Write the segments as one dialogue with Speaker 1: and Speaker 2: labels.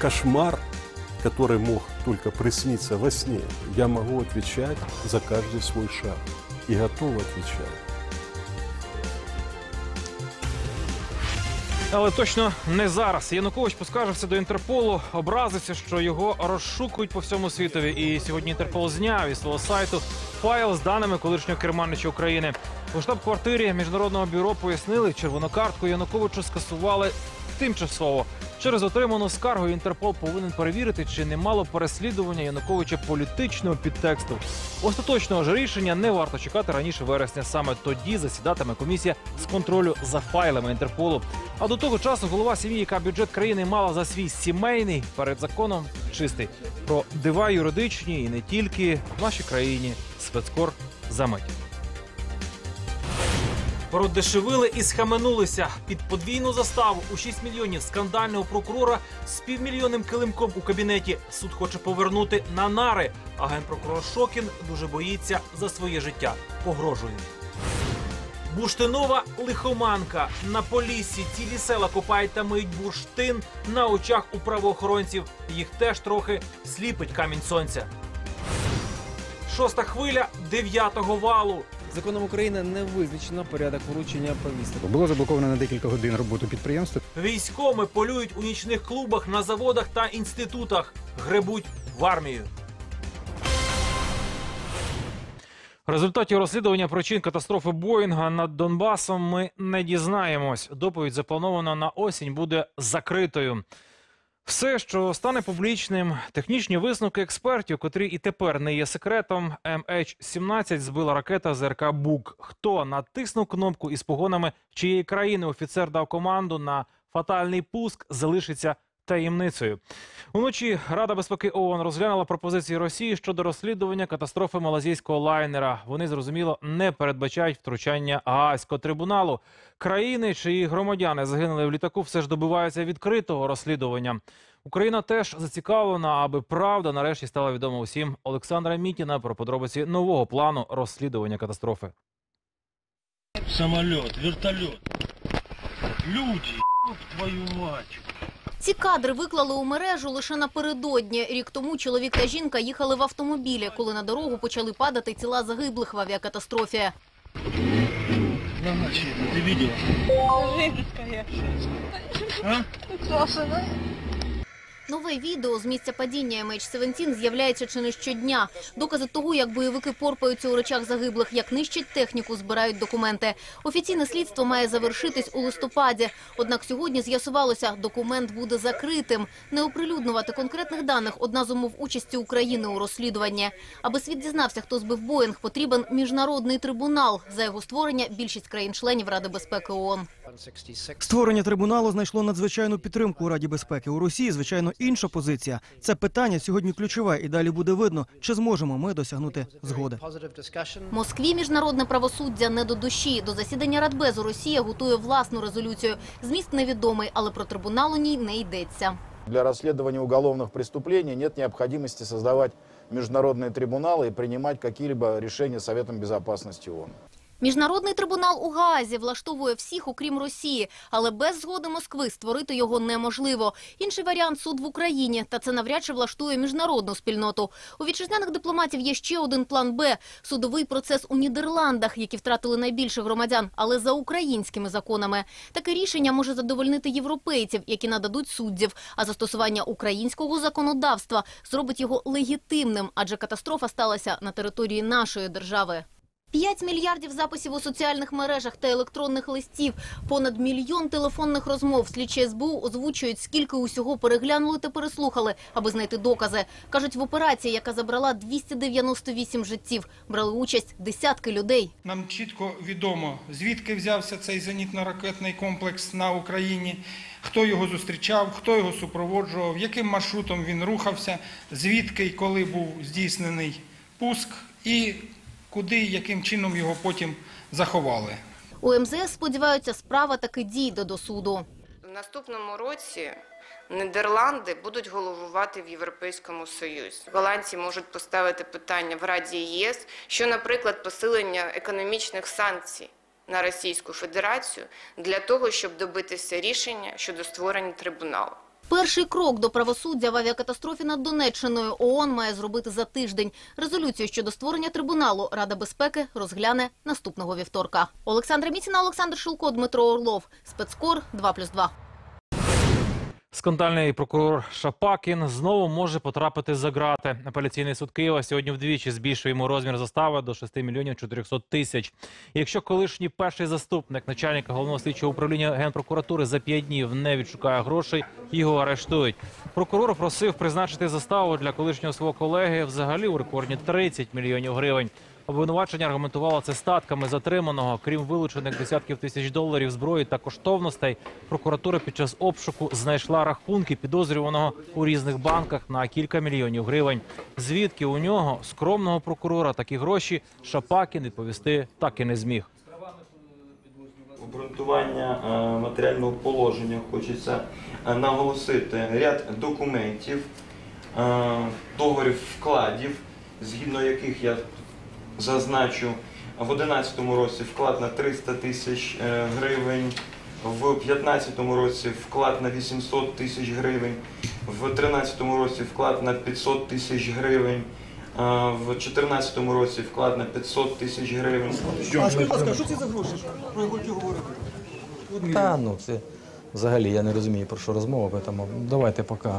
Speaker 1: Это кошмар, который мог только присниться во сне. Я могу отвечать за каждый свой шаг и готов отвечать.
Speaker 2: Але точно не зараз. Янукович поскаржився до Інтерполу, образився, що його розшукують по всьому світові. І сьогодні Інтерпол зняв із свого сайту файл з даними колишнього керманича України. У штаб-квартирі міжнародного бюро пояснили, червону картку Януковичу скасували тимчасово. Через отриману скаргу Інтерпол повинен перевірити, чи не мало переслідування Януковича політичного підтексту. Остаточного ж рішення не варто чекати раніше вересня. Саме тоді засідатиме комісія з контролю за файлами Інтерполу. А до того часу голова сім'ї, яка бюджет країни мала за свій сімейний перед законом чистий. Про дива юридичні і не тільки в нашій країні. Спецкор за мить. Продешевили і схаменулися під подвійну заставу у 6 мільйонів скандального прокурора з півмільйонним килимком у кабінеті. Суд хоче повернути на нари. А генпрокурор Шокін дуже боїться за своє життя. Погрожує. Бурштинова лихоманка на поліссі цілі села копають та миють бурштин на очах у правоохоронців. Їх теж трохи сліпить камінь сонця. Шоста хвиля дев'ятого валу.
Speaker 3: Законом України не визначено порядок вручення повісток.
Speaker 4: Було заблоковано на декілька годин роботу підприємства.
Speaker 2: Військоми полюють у нічних клубах, на заводах та інститутах. Гребуть в армію. В результаті розслідування причин катастрофи Боїнга над Донбасом ми не дізнаємось. Доповідь запланована на осінь буде закритою. Все, що стане публічним, технічні висновки експертів, котрі і тепер не є секретом. MH17 збила ракета ЗРК Бук. Хто натиснув кнопку із погонами чиєї країни офіцер дав команду на фатальний пуск, залишиться таємницею. Уночі Рада безпеки ООН розглянула пропозиції Росії щодо розслідування катастрофи малазійського лайнера. Вони зрозуміло не передбачають втручання Гаазького трибуналу. Країни, чиї громадяни загинули в літаку, все ж добиваються відкритого розслідування. Україна теж зацікавлена, аби правда нарешті стала відома усім. Олександра Мітіна про подробиці нового плану розслідування катастрофи.
Speaker 5: Самолет, вертолет. Люди, твою мать.
Speaker 6: Ці кадри виклали у мережу лише напередодні. Рік тому чоловік та жінка їхали в автомобілі, коли на дорогу почали падати тіла загиблих в авіакатастрофі.
Speaker 5: Ти бачила? Жінка видела? А?
Speaker 6: Нове відео з місця падіння MH17 з'являється чи не щодня. Докази того, як бойовики порпаються у речах загиблих, як нищать техніку, збирають документи. Офіційне слідство має завершитись у листопаді. Однак сьогодні з'ясувалося, документ буде закритим. Не оприлюднювати конкретних даних – одна з умов участі України у розслідуванні. Аби світ дізнався, хто збив Боїнг, потрібен міжнародний трибунал. За його створення більшість країн-членів Ради безпеки ООН.
Speaker 7: Створення трибуналу знайшло надзвичайну підтримку у Раді безпеки. У Росії, звичайно, інша позиція. Це питання сьогодні ключове, і далі буде видно, чи зможемо ми досягнути згоди.
Speaker 6: Москві міжнародне правосуддя не до душі. До засідання Радбезу Росія готує власну резолюцію. Зміст невідомий, але про трибунал у ній не йдеться.
Speaker 8: Для расследования уголовных преступлений нет необходимости создавать международные трибуналы и принимать какие-либо решения Советом Безопасности ООН.
Speaker 6: Міжнародний трибунал у Гаазі влаштовує всіх, окрім Росії, але без згоди Москви створити його неможливо. Інший варіант суд в Україні, та це навряд чи влаштує міжнародну спільноту. У вітчизняних дипломатів є ще один план Б – судовий процес у Нідерландах, які втратили найбільше громадян, але за українськими законами. Таке рішення може задовольнити європейців, які нададуть суддів, а застосування українського законодавства зробить його легітимним, адже катастрофа сталася на території нашої держави. 5 мільярдів записів у соціальних мережах та електронних листів, понад мільйон телефонних розмов. Слідчі СБУ озвучують, скільки усього переглянули та переслухали, аби знайти докази. Кажуть, в операції, яка забрала 298 життів, брали участь десятки людей.
Speaker 9: Нам чітко відомо, звідки взявся цей зенітно-ракетний комплекс на Україні, хто його зустрічав, хто його супроводжував, яким маршрутом він рухався, звідки і коли був здійснений пуск і куди і яким чином його потім заховали.
Speaker 6: У МЗС сподіваються, справа таки дійде до суду.
Speaker 10: В наступному році Нідерланди будуть головувати в Європейському Союзі. Голландці можуть поставити питання в Раді ЄС, що, наприклад, посилення економічних санкцій на Російську Федерацію для того, щоб добитися рішення щодо створення трибуналу.
Speaker 6: Перший крок до правосуддя в авіакатастрофі над Донеччиною ООН має зробити за тиждень. Резолюцію щодо створення трибуналу Рада безпеки розгляне наступного вівторка. Олександра Міціна, Олександр Шилко, Дмитро Орлов. Спецкор 2+,2.
Speaker 2: Скандальний прокурор Шапакін знову може потрапити за ґрати. Апеляційний суд Києва сьогодні вдвічі збільшує йому розмір застави до 6 мільйонів 400 тисяч. Якщо колишній перший заступник начальника головного слідчого управління генпрокуратури за 5 днів не відшукає грошей, його арештують. Прокурор просив призначити заставу для колишнього свого колеги взагалі у рекордні 30 мільйонів гривень. Обвинувачення аргументувало це статками затриманого. Крім вилучених десятків тисяч доларів зброї та коштовностей, прокуратура під час обшуку знайшла рахунки підозрюваного у різних банках на кілька мільйонів гривень. Звідки у нього скромного прокурора такі гроші Шапакін відповісти так і не зміг.
Speaker 11: обґрунтування е, матеріального положення хочеться е, наголосити ряд документів, е, договорів вкладів, згідно яких я зазначу в 2011 році вклад на 300 тисяч е, гривень, в 2015 році вклад на 800 тисяч гривень, в 2013 році вклад на 500 тисяч гривень. е, В 2014 році вклад на 500 тисяч гривень.
Speaker 7: А скажіть, будь ласка, що це за гроші? Про які говорити?
Speaker 12: Та ну це взагалі я не розумію про що розмова, тому давайте поки.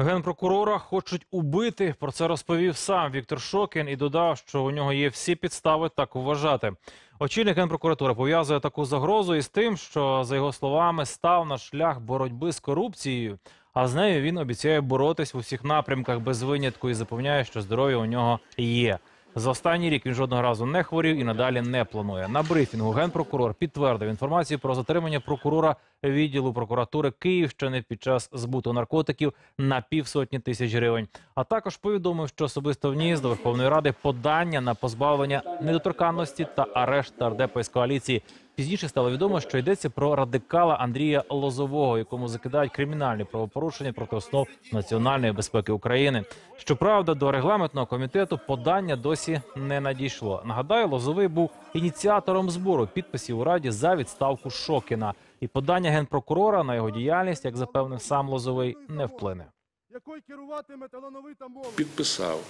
Speaker 2: Генпрокурора хочуть убити. Про це розповів сам Віктор Шокін і додав, що у нього є всі підстави так вважати. Очільник генпрокуратури пов'язує таку загрозу із тим, що за його словами став на шлях боротьби з корупцією. А з нею він обіцяє боротись в усіх напрямках без винятку і запевняє, що здоров'я у нього є. За останній рік він жодного разу не хворів і надалі не планує. На брифінгу генпрокурор підтвердив інформацію про затримання прокурора відділу прокуратури Київщини під час збуту наркотиків на півсотні тисяч гривень. А також повідомив, що особисто вніс до Верховної Ради подання на позбавлення недоторканності та арешт тардепа із коаліції. Пізніше стало відомо, що йдеться про радикала Андрія Лозового, якому закидають кримінальні правопорушення проти основ національної безпеки України. Щоправда, до регламентного комітету подання досі не надійшло. Нагадаю, Лозовий був ініціатором збору підписів у раді за відставку Шокіна. І подання генпрокурора на його діяльність, як запевнив сам Лозовий, не вплине.
Speaker 1: Якою керуватиме талановита молодь?
Speaker 13: підписав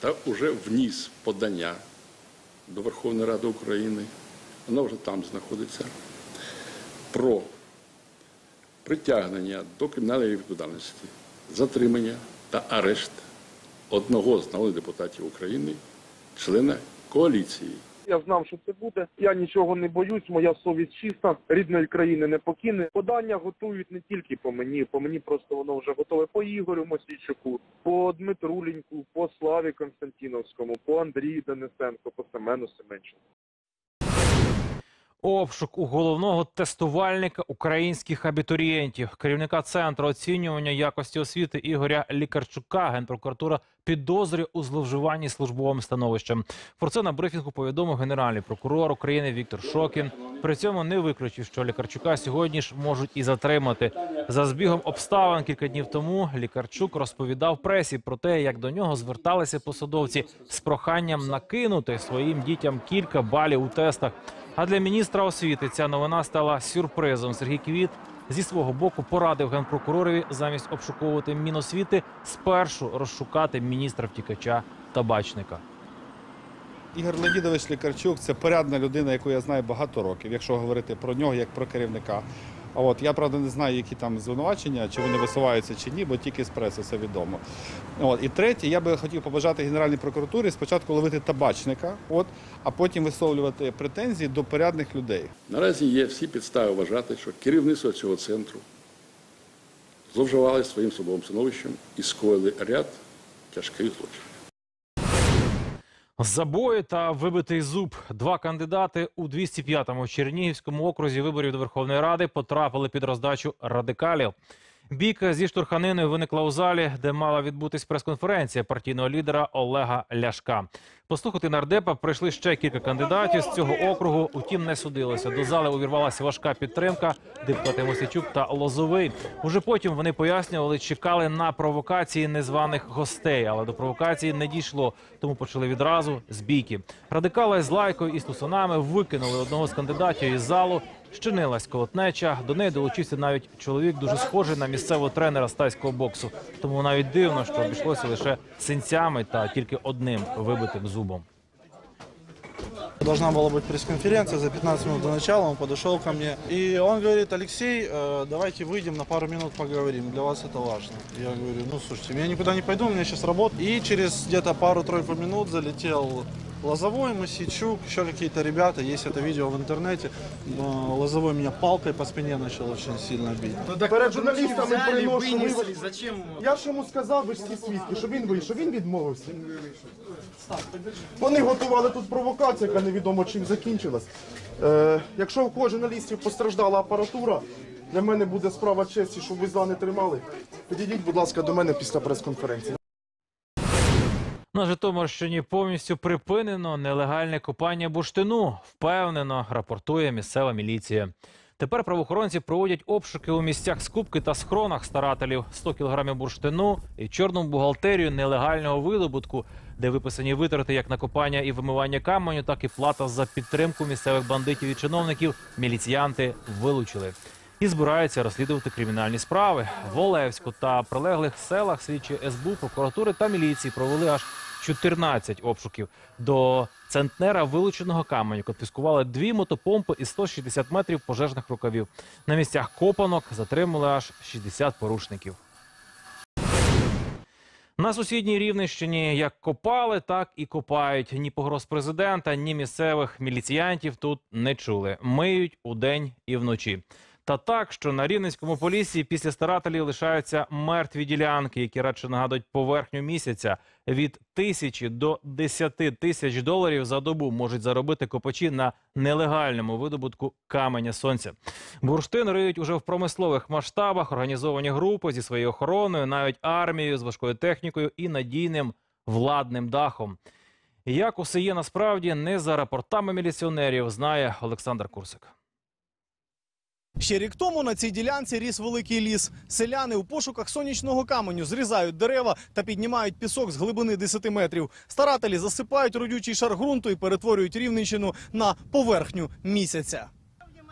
Speaker 13: та вже вніс подання до Верховної Ради України, вона вже там знаходиться, про притягнення до кримінальної відповідальності, затримання та арешт одного з народних депутатів України, члена коаліції.
Speaker 14: Я знав, що це буде. Я нічого не боюсь, моя совість чиста, рідної країни не покине. Подання готують не тільки по мені, по мені просто воно вже готове по Ігорю Мосійчуку, по Дмитру Ліньку, по Славі Константіновському, по Андрію Денисенко, по Семену Семенченку.
Speaker 2: Обшук у головного тестувальника українських абітурієнтів, керівника центру оцінювання якості освіти Ігоря Лікарчука. Генпрокуратура підозрює у зловживанні службовим становищем. Про це на брифінгу повідомив генеральний прокурор України Віктор Шокін. При цьому не виключив, що Лікарчука сьогодні ж можуть і затримати. За збігом обставин кілька днів тому Лікарчук розповідав пресі про те, як до нього зверталися посадовці з проханням накинути своїм дітям кілька балів у тестах. А для міністра освіти ця новина стала сюрпризом. Сергій Квіт зі свого боку порадив генпрокуророві замість обшуковувати Міносвіти спершу розшукати міністра втікача табачника.
Speaker 15: Ігор Леонідович Лікарчук це порядна людина, яку я знаю багато років, якщо говорити про нього як про керівника. А от я правда не знаю, які там звинувачення, чи вони висуваються чи ні, бо тільки з преси це відомо. От і третє, я би хотів побажати Генеральній прокуратурі спочатку ловити табачника, от, а потім висловлювати претензії до порядних людей.
Speaker 13: Наразі є всі підстави вважати, що керівництво цього центру зловживали своїм службовим становищем і скоїли ряд тяжких злочинів.
Speaker 2: Забої та вибитий зуб. Два кандидати у 205-му Чернігівському окрузі виборів до Верховної Ради потрапили під роздачу радикалів. Бійка зі штурханиною виникла у залі, де мала відбутись прес-конференція партійного лідера Олега Ляшка. Послухати нардепа прийшли ще кілька кандидатів з цього округу. Утім, не судилося. До зали увірвалася важка підтримка. Депутати Мосичук та Лозовий. Уже потім вони пояснювали, чекали на провокації незваних гостей, але до провокації не дійшло. Тому почали відразу з бійки. Радикали з лайкою і стусанами викинули одного з кандидатів із залу. щинилась колотнеча. До неї долучився навіть чоловік, дуже схожий на місцевого тренера з тайського боксу. Тому навіть дивно, що обійшлося лише синцями та тільки одним вибитим зубом.
Speaker 16: Должна была быть пресс-конференция за 15 минут до начала, он подошел ко мне. И он говорит, Алексей, э, давайте выйдем на пару минут поговорим, для вас это важно. Я говорю, ну слушайте, я никуда не пойду, у меня сейчас работа. И через где-то пару-тройку минут залетел Лозовой, Масичук, еще какие-то ребята, есть это видео в интернете. Но Лозовой меня палкой по спине начал очень сильно бить.
Speaker 17: Перед журналістами приношу вивели. Я ж йому сказав, ви ж всі свідки, що він вийшов, він відмовився. Вони готували тут провокацію, яка невідомо чим закінчилась. Е, якщо в когось журналістів постраждала апаратура, для мене буде справа честі, щоб ви за не тримали. Підійдіть, будь ласка, до мене після прес-конференції.
Speaker 2: На Житомирщині повністю припинено нелегальне копання бурштину. Впевнено, рапортує місцева міліція. Тепер правоохоронці проводять обшуки у місцях скупки та схронах старателів 100 кілограмів бурштину і чорну бухгалтерію нелегального видобутку, де виписані витрати як на копання і вимивання каменю, так і плата за підтримку місцевих бандитів і чиновників. Міліціянти вилучили і збираються розслідувати кримінальні справи. В Олевську та прилеглих селах слідчі СБУ, прокуратури та міліції провели аж 14 обшуків. До центнера вилученого каменю конфіскували дві мотопомпи і 160 метрів пожежних рукавів. На місцях копанок затримали аж 60 порушників. На сусідній Рівненщині як копали, так і копають. Ні погроз президента, ні місцевих міліціянтів тут не чули. Миють удень і вночі. Та так, що на Рівненському полісі після старателів лишаються мертві ділянки, які радше нагадують поверхню місяця. Від тисячі до десяти тисяч доларів за добу можуть заробити копачі на нелегальному видобутку каменя сонця. Бурштин риють уже в промислових масштабах, організовані групи зі своєю охороною, навіть армією з важкою технікою і надійним владним дахом. Як усе є насправді не за рапортами міліціонерів, знає Олександр Курсик.
Speaker 18: Ще рік тому на цій ділянці ріс великий ліс. Селяни у пошуках сонячного каменю зрізають дерева та піднімають пісок з глибини 10 метрів. Старателі засипають родючий шар ґрунту і перетворюють рівненщину на поверхню місяця.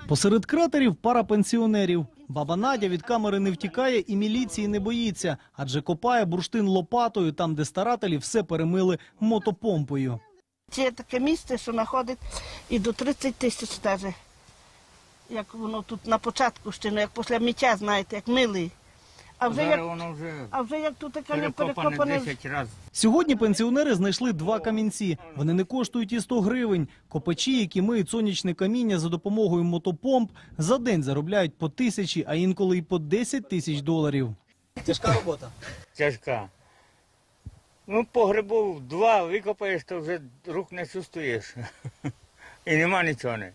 Speaker 18: Посеред кратерів пара пенсіонерів. Баба Надя від камери не втікає і міліції не боїться, адже копає бурштин лопатою там, де старателі все перемили мотопомпою.
Speaker 19: Це таке місце, що знаходить і до 30 тисяч даже. Як воно тут на початку ще, ну, як після миття, знаєте, як милий. А вже, як,
Speaker 5: воно вже
Speaker 19: а вже як тут таке не
Speaker 5: перекопане
Speaker 19: перекопане.
Speaker 5: 10 разів.
Speaker 18: Сьогодні пенсіонери знайшли два камінці. Вони не коштують і 100 гривень. Копачі, які миють сонячне каміння за допомогою мотопомп, за день заробляють по тисячі, а інколи й по 10 тисяч доларів. Тяжка робота.
Speaker 5: Тяжка. Ну, по грибу два викопаєш, то вже рук не чувствуєш. І нема нічого. не.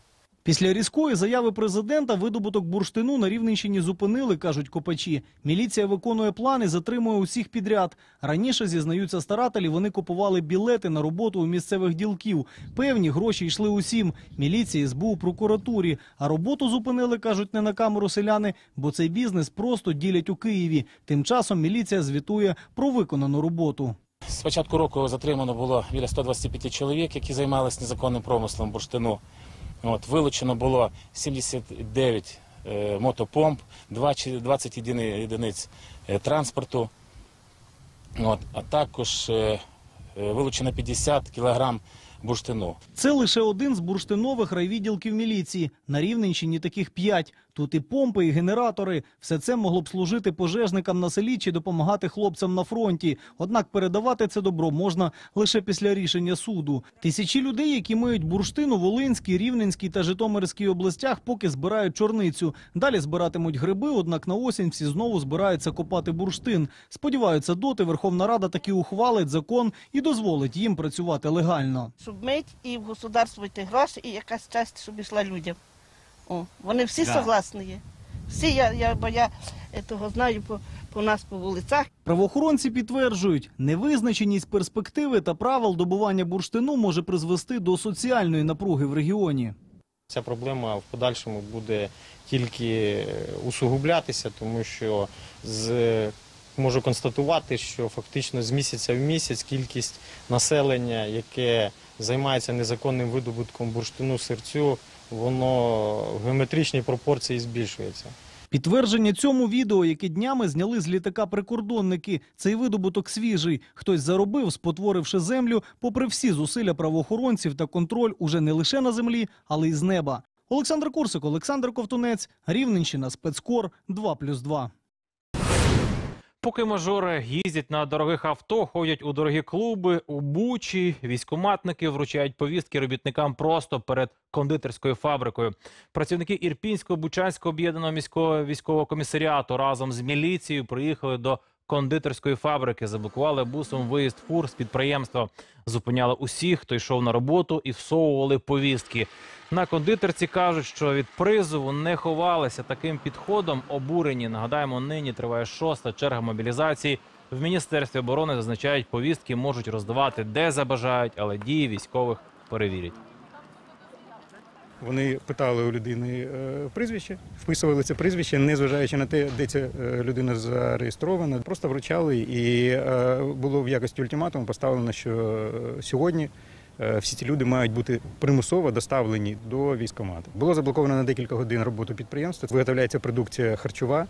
Speaker 18: Після різкої заяви президента видобуток бурштину на Рівненщині зупинили, кажуть копачі. Міліція виконує плани, затримує усіх підряд. Раніше, зізнаються старателі, вони купували білети на роботу у місцевих ділків. Певні гроші йшли усім. Міліції, СБУ, прокуратурі. А роботу зупинили, кажуть, не на камеру селяни, бо цей бізнес просто ділять у Києві. Тим часом міліція звітує про виконану роботу.
Speaker 20: З початку року затримано було біля 125 чоловік, які займалися незаконним промислом бурштину. От, вилучено було 79 е, мотопомп, 20 20 єдини- єдиниць е, транспорту, от, а також е, е, вилучено 50 кілограм бурштину.
Speaker 18: Це лише один з бурштинових райвідділків міліції. На Рівненщині таких п'ять. Тут і помпи, і генератори. Все це могло б служити пожежникам на селі чи допомагати хлопцям на фронті. Однак передавати це добро можна лише після рішення суду. Тисячі людей, які миють бурштин у Волинській, Рівненській та Житомирській областях, поки збирають чорницю. Далі збиратимуть гриби, однак на осінь всі знову збираються копати бурштин. Сподіваються, доти Верховна Рада таки ухвалить закон і дозволить їм працювати легально.
Speaker 19: Щоб мити і в государство йти гроші, і якась часть, щоб йшла людям. О, вони всі
Speaker 18: Да.
Speaker 19: согласні є. Всі, я, я, бо я е, того знаю по, по нас по вулицях.
Speaker 18: Правоохоронці підтверджують, невизначеність перспективи та правил добування бурштину може призвести до соціальної напруги в регіоні.
Speaker 21: Ця проблема в подальшому буде тільки е, усугублятися, тому що з можу констатувати, що фактично з місяця в місяць кількість населення, яке займається незаконним видобутком бурштину серцю, воно в геометричній пропорції збільшується.
Speaker 18: Підтвердження цьому відео, яке днями зняли з літака прикордонники. Цей видобуток свіжий. Хтось заробив, спотворивши землю, попри всі зусилля правоохоронців та контроль уже не лише на землі, але й з неба. Олександр Курсик, Олександр Ковтунець, Рівненщина, спецкор 2+,2.
Speaker 2: Поки мажори їздять на дорогих авто, ходять у дорогі клуби, у бучі, військоматники вручають повістки робітникам просто перед кондитерською фабрикою. Працівники Ірпінського Бучанського об'єднаного міського військового комісаріату разом з міліцією приїхали до кондитерської фабрики, заблокували бусом виїзд фур з підприємства, зупиняли усіх, хто йшов на роботу, і всовували повістки. На кондитерці кажуть, що від призову не ховалися таким підходом. Обурені нагадаємо, нині триває шоста черга мобілізації. В міністерстві оборони зазначають, повістки можуть роздавати де забажають, але дії військових перевірять.
Speaker 4: Вони питали у людини е, прізвище, вписували це прізвище, не зважаючи на те, де ця е, людина зареєстрована. Просто вручали, і е, було в якості ультиматуму поставлено, що сьогодні всі ці люди мають бути примусово доставлені до військкомату. Було заблоковано на декілька годин роботу підприємства. Виготовляється продукція харчова.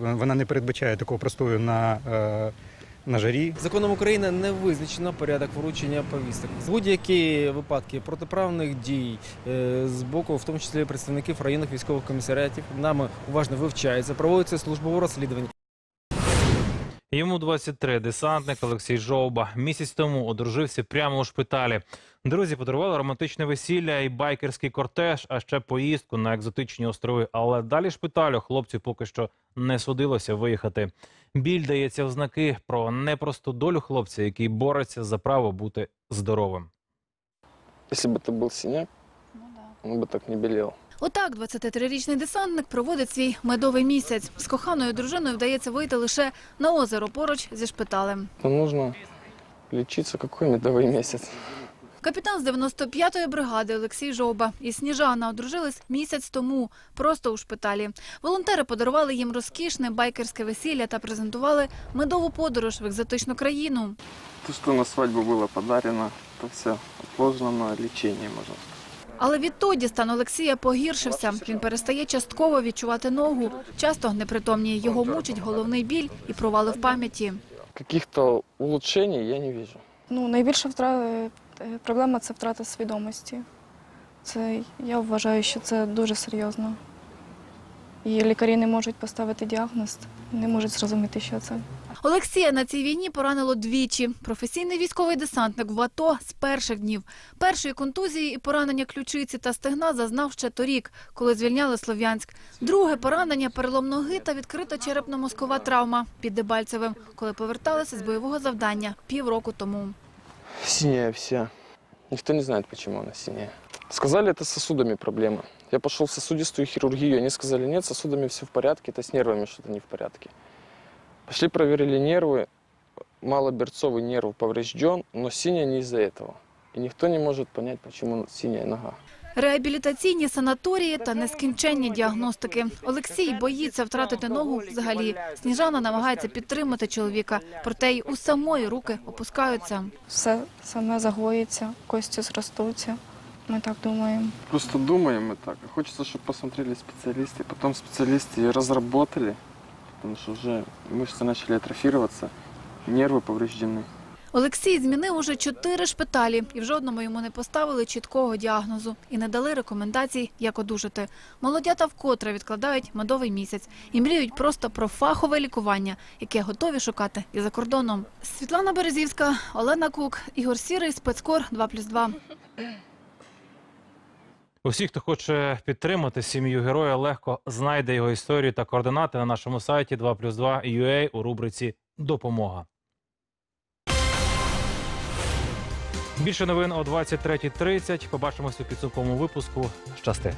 Speaker 4: Вона не передбачає такого простою на, на жарі.
Speaker 22: Законом України не визначено порядок вручення повісток. З будь-які випадки протиправних дій е, з боку, в тому числі представників районних військових комісаріатів, нами уважно вивчається, проводиться службове розслідування.
Speaker 2: Йому 23, десантник Олексій Жовба. Місяць тому одружився прямо у шпиталі. Друзі подарували романтичне весілля і байкерський кортеж, а ще поїздку на екзотичні острови. Але далі шпиталю хлопцю поки що не судилося виїхати. Біль дається в знаки про непросту долю хлопця, який бореться за право бути здоровим.
Speaker 23: Если бы это был синяк, он бы так не белел.
Speaker 24: Отак 23-річний десантник проводить свій медовий місяць. З коханою дружиною вдається вийти лише на озеро поруч зі шпиталем.
Speaker 23: Но нужно лечиться какой медовый месяц.
Speaker 24: Капітан з 95-ї бригади Олексій Жовба і Сніжана одружились місяць тому, просто у шпиталі. Волонтери подарували їм розкішне байкерське весілля та презентували медову подорож в екзотичну країну.
Speaker 23: То, что на свадьбу было подарено, это все отложено на лечение, можно сказать.
Speaker 24: Але відтоді стан Олексія погіршився. Він перестає частково відчувати ногу. Часто непритомніє. Його мучить головний біль і провали в пам'яті.
Speaker 23: Каких-то улучшений я не вижу.
Speaker 25: Ну, найбільша втрата, е, проблема це втрата свідомості. Це, я вважаю, що це дуже серйозно. І лікарі не можуть поставити діагноз, не можуть зрозуміти, що це.
Speaker 24: Олексія на цій війні поранило двічі. Професійний військовий десантник в АТО з перших днів. Першої контузії і поранення ключиці та стегна зазнав ще торік, коли звільняли Слов'янськ. Друге поранення перелом ноги та відкрита черепно-мозкова травма під Дебальцевим, коли поверталися з бойового завдання півроку тому.
Speaker 23: Синяя вся. Никто не знает, почему она синяя. Сказали, это с сосудами проблема. Я пошел в сосудистую хирургию, они сказали, нет, с сосудами все в порядке, это с нервами что-то не в порядке. Пошли проверили нервы, малоберцовый нерв поврежден, но синяя не из-за этого. И никто не может понять, почему синяя нога.
Speaker 24: Реабілітаційні санаторії та нескінченні діагностики. Олексій боїться втратити ногу взагалі. Сніжана намагається підтримати чоловіка, проте й у самої руки опускаються.
Speaker 25: Все саме загоїться, кості зростуться. Ми так думаємо.
Speaker 23: Просто думаем мы так. Хочется, чтобы посмотрели специалисты. Потом специалисты и разработали, потому что уже мышцы начали атрофироваться, нервы повреждены.
Speaker 24: Олексій змінив уже чотири шпиталі, і в жодному йому не поставили чіткого діагнозу і не дали рекомендацій, як одужати. Молодята вкотре відкладають медовий місяць і мріють просто про фахове лікування, яке готові шукати і за кордоном. Світлана Березівська, Олена Кук, Ігор Сірий, спецкор 2+,2.
Speaker 2: Усі, хто хоче підтримати сім'ю героя, легко знайде його історію та координати на нашому сайті 2+2 UA у рубриці Допомога. Більше новин о 23.30. Побачимось у підсумковому випуску. Щасти.